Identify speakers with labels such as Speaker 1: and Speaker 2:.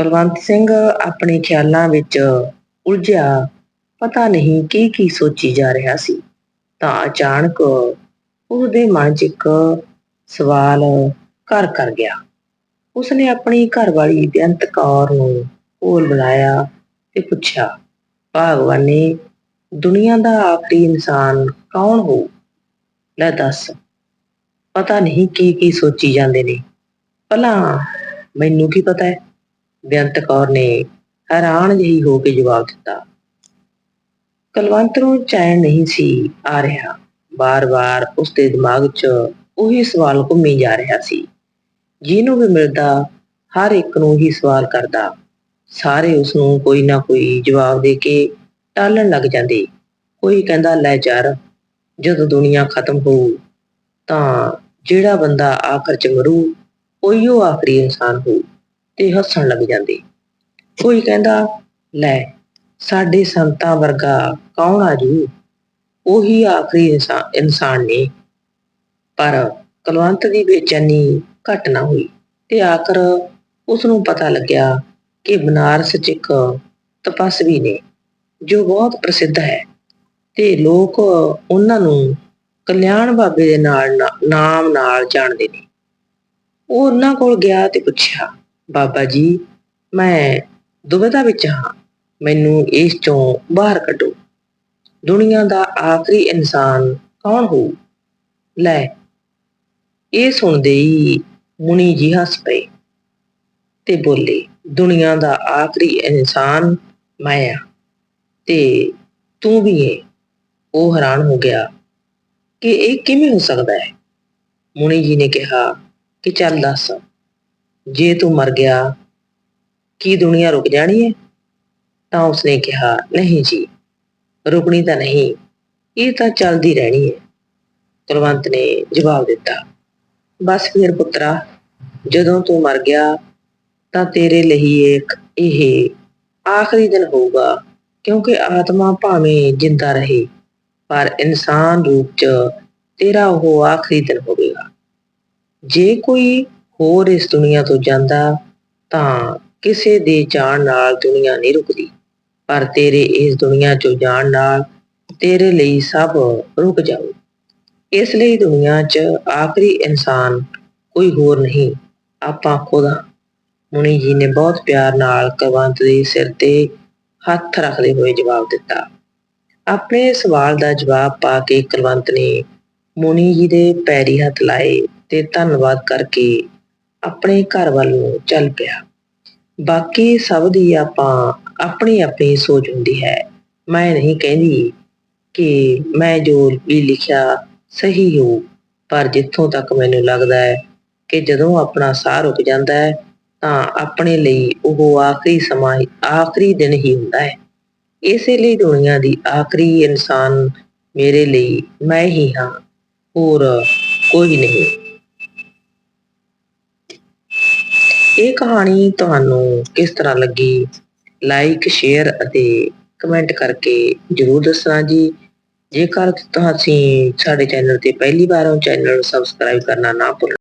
Speaker 1: ਕੁਲਵੰਤ ਸਿੰਘ ਆਪਣੇ ਖਿਆਲਾਂ ਵਿੱਚ ਉਲਝਿਆ। ਪਤਾ ਨਹੀਂ ਕੀ ਕੀ ਸੋਚੀ ਜਾ ਰਿਹਾ ਸੀ। ਤਾਂ ਅਚਾਨਕ ਉਸਦੇ ਮਨ 'ਚ ਇੱਕ ਸਵਾਲ ਘਰ ਕਰ ਗਿਆ। ਉਸਨੇ ਆਪਣੀ ਘਰਵਾਲੀ ਬੇਅੰਤ ਕੌਰ ਨੂੰ ਕੋਲ ਬੁਲਾਇਆ ਤੇ ਪੁੱਛਿਆ, ਭਗਵਾਨੇ ਦੁਨੀਆ ਦਾ ਆਖਰੀ ਇਨਸਾਨ ਕੌਣ ਹੋ ਲੈ ਦੱਸ। ਪਤਾ ਨਹੀਂ ਕੀ ਕੀ ਸੋਚੀ ਜਾਂਦੇ ਨੇ। ਭਲਾ ਮੈਨੂੰ ਕੀ ਪਤਾ ਹੈ? ਬੇਅੰਤ ਕੌਰ ਨੇ ਹੈਰਾਨ ਜਿਹੀ ਹੋ ਕੇ ਜਵਾਬ ਦਿੱਤਾ। ਕਲਵੰਤ ਨੂੰ ਚੈਨ ਨਹੀਂ ਸੀ ਆ ਰਿਹਾ। ਬਾਰ-ਬਾਰ ਉਸਦੇ ਦਿਮਾਗ 'ਚ ਉਹੀ ਸਵਾਲ ਘੁੰਮੀ ਜਾ ਰਿਹਾ ਸੀ। ਜਿਹਨੂੰ ਵੀ ਮਿਲਦਾ, ਹਰ ਇੱਕ ਨੂੰ ਹੀ ਸਵਾਲ ਕਰਦਾ। ਸਾਰੇ ਉਸ ਨੂੰ ਕੋਈ ਨਾ ਕੋਈ ਜਵਾਬ ਦੇ ਕੇ ਟਾਲਣ ਲੱਗ ਜਾਂਦੇ। ਕੋਈ ਕਹਿੰਦਾ, ਲੈ ਯਾਰ ਜਦੋਂ ਦੁਨੀਆ ਖਤਮ ਹੋਊ ਤਾਂ ਜਿਹੜਾ ਬੰਦਾ ਆਖਰ ਚ ਮਰੂ ਉਹੀਓ ਆਖਰੀ ਇਨਸਾਨ ਹੋਊ ਤੇ ਹੱਸਣ ਲੱਗ ਜਾਂਦੇ। ਕੋਈ ਕਹਿੰਦਾ, ਲੈ, ਸਾਡੇ ਸੰਤਾਂ ਵਰਗਾ ਕੌਣ ਆ ਜੂ? ਉਹੀ ਆਖਰੀ ਇਨਸਾ- ਇਨਸਾਨ ਨੇ। ਪਰ ਕੁਲਵੰਤ ਦੀ ਬੇਚੈਨੀ ਘਟ ਨਾ ਹੋਈ ਤੇ ਆਖਰ ਉਸ ਨੂੰ ਪਤਾ ਲੱਗਿਆ ਕਿ ਬਨਾਰਸ 'ਚ ਇੱਕ ਤਪਸਵੀ ਨੇ, ਜੋ ਬਹੁਤ ਪ੍ਰਸਿੱਧ ਹੈ ਤੇ ਲੋਕ ਉਹਨਾਂ ਨੂੰ ਕਲਿਆਣ ਬਾਬੇ ਦੇ ਨਾਲ ਨਾ- ਨਾਮ ਨਾਲ ਜਾਣਦੇ ਨੇ। ਉਹ ਉਹਨਾਂ ਕੋਲ ਗਿਆ ਤੇ ਪੁੱਛਿਆ ਬਾਬਾ ਜੀ, ਮੈਂ ਦੁਬਿਧਾ ਵਿੱਚ ਹਾਂ। ਮੈਨੂੰ ਇਸ ਚੋਂ ਬਾਹਰ ਕੱਢੋ। ਦੁਨੀਆ ਦਾ ਆਖਰੀ ਇਨਸਾਨ ਕੌਣ ਹੋਊ? ਲੈ, ਇਹ ਸੁਣਦੇ ਹੀ ਮੁਨੀ ਜੀ ਹੱਸ ਪਏ ਤੇ ਬੋਲੇ, ਦੁਨੀਆ ਦਾ ਆਖਰੀ ਇਨਸਾਨ ਮੈਂ ਆ। ਤੇ ਤੂੰ ਵੀ ਏ। ਉਹ ਹੈਰਾਨ ਹੋ ਗਿਆ ਕਿ ਇਹ ਕਿਵੇਂ ਹੋ ਸਕਦਾ ਹੈ? ਮੁਨੀ ਜੀ ਨੇ ਕਿਹਾ ਕਿ ਚੱਲ ਦੱਸ। ਜੇ ਤੂੰ ਮਰ ਗਿਆ, ਕੀ ਦੁਨੀਆ ਰੁਕ ਜਾਣੀ ਹੈ ਤਾਂ ਉਸਨੇ ਕਿਹਾ, ਨਹੀਂ ਜੀ, ਰੁਕਣੀ ਤਾਂ ਨਹੀਂ, ਇਹ ਤਾਂ ਚੱਲਦੀ ਰਹਿਣੀ ਹੈ ਕੁਲਵੰਤ ਨੇ ਜਵਾਬ ਦਿੱਤਾ, ਬਸ ਫਿਰ ਪੁੱਤਰਾ, ਜਦੋਂ ਤੂੰ ਮਰ ਗਿਆ, ਤਾਂ ਤੇਰੇ ਲਈ ਇੱਕ ਇਹ ਆਖਰੀ ਦਿਨ ਹੋਊਗਾ, ਕਿਉਂਕਿ ਆਤਮਾ ਭਾਵੇਂ ਜਿੰਦਾ ਰਹੇ, ਪਰ ਇਨਸਾਨ ਰੂਪ 'ਚ ਤੇਰਾ ਉਹ ਆਖਰੀ ਦਿਨ ਹੋਵੇਗਾ। ਜੇ ਕੋਈ ਹੋਰ ਇਸ ਦੁਨੀਆ ਤੋਂ ਜਾਂਦਾ ਤਾਂ ਕਿਸੇ ਦੇ ਜਾਣ ਨਾਲ ਦੁਨੀਆ ਨਹੀਂ ਰੁਕਦੀ। ਪਰ ਤੇਰੇ ਇਸ ਦੁਨੀਆ 'ਚੋਂ ਜਾਣ ਨਾਲ ਤੇਰੇ ਲਈ ਸਭ ਰੁਕ ਜਾਊ ਇਸ ਲਈ ਦੁਨੀਆ 'ਚ ਆਖਰੀ ਇਨਸਾਨ ਕੋਈ ਹੋਰ ਨਹੀਂ, ਆਪਾਂ ਖੁਦ ਹਾਂ। ਮੁਨੀ ਜੀ ਨੇ ਬਹੁਤ ਪਿਆਰ ਨਾਲ ਕੁਲਵੰਤ ਦੇ ਸਿਰ ਤੇ ਹੱਥ ਰੱਖਦੇ ਹੋਏ ਜਵਾਬ ਦਿੱਤਾ। ਆਪਣੇ ਸਵਾਲ ਦਾ ਜਵਾਬ ਪਾ ਕੇ ਕੁਲਵੰਤ ਨੇ ਮੁਨੀ ਜੀ ਦੇ ਪੈਰੀ ਹੱਥ ਲਾਏ ਤੇ ਧੰਨਵਾਦ ਕਰਕੇ ਆਪਣੇ ਘਰ ਵੱਲ ਨੂੰ ਚੱਲ ਪਿਆ। ਬਾਕੀ ਸਭ ਦੀ ਆਪਾਂ ਆਪਣੀ ਆਪਣੀ ਸੋਚ ਹੁੰਦੀ ਹੈ। ਮੈਂ ਨਹੀਂ ਕਹਿੰਦੀ ਕਿ ਮੈਂ ਜੋ ਵੀ ਲਿਖਿਆ ਸਹੀ ਹੋ, ਪਰ ਜਿੱਥੋਂ ਤੱਕ ਮੈਨੂੰ ਲੱਗਦਾ ਹੈ ਕਿ ਜਦੋਂ ਆਪਣਾ ਸਾਹ ਰੁਕ ਜਾਂਦਾ ਹੈ, ਤਾਂ ਆਪਣੇ ਲਈ ਉਹ ਆਖਰੀ ਸਮਾਂ ਆਖਰੀ ਦਿਨ ਹੀ ਹੁੰਦਾ ਹੈ। ਇਸੇ ਲਈ ਦੁਨੀਆ ਦੀ ਆਖਰੀ ਇਨਸਾਨ ਮੇਰੇ ਲਈ ਮੈਂ ਹੀ ਹਾਂ, ਹੋਰ ਕੋਈ ਨਹੀਂ। ਇਹ ਕਹਾਣੀ ਤੁਹਾਨੂੰ ਕਿਸ ਤਰ੍ਹਾਂ ਲੱਗੀ? ਲਾਈਕ ਸ਼ੇਅਰ ਅਤੇ ਕਮੈਂਟ ਕਰਕੇ ਜਰੂਰ ਦੱਸਣਾ ਜੀ। ਜੇਕਰ ਤੁਸੀਂ ਸਾਡੇ ਚੈਨਲ ਤੇ ਪਹਿਲੀ ਵਾਰ ਹੋ ਚੈਨਲ ਨੂੰ ਸਬਸਕ੍ਰਾਈਬ ਕਰਨਾ ਨਾ ਭੁੱਲਣਾ।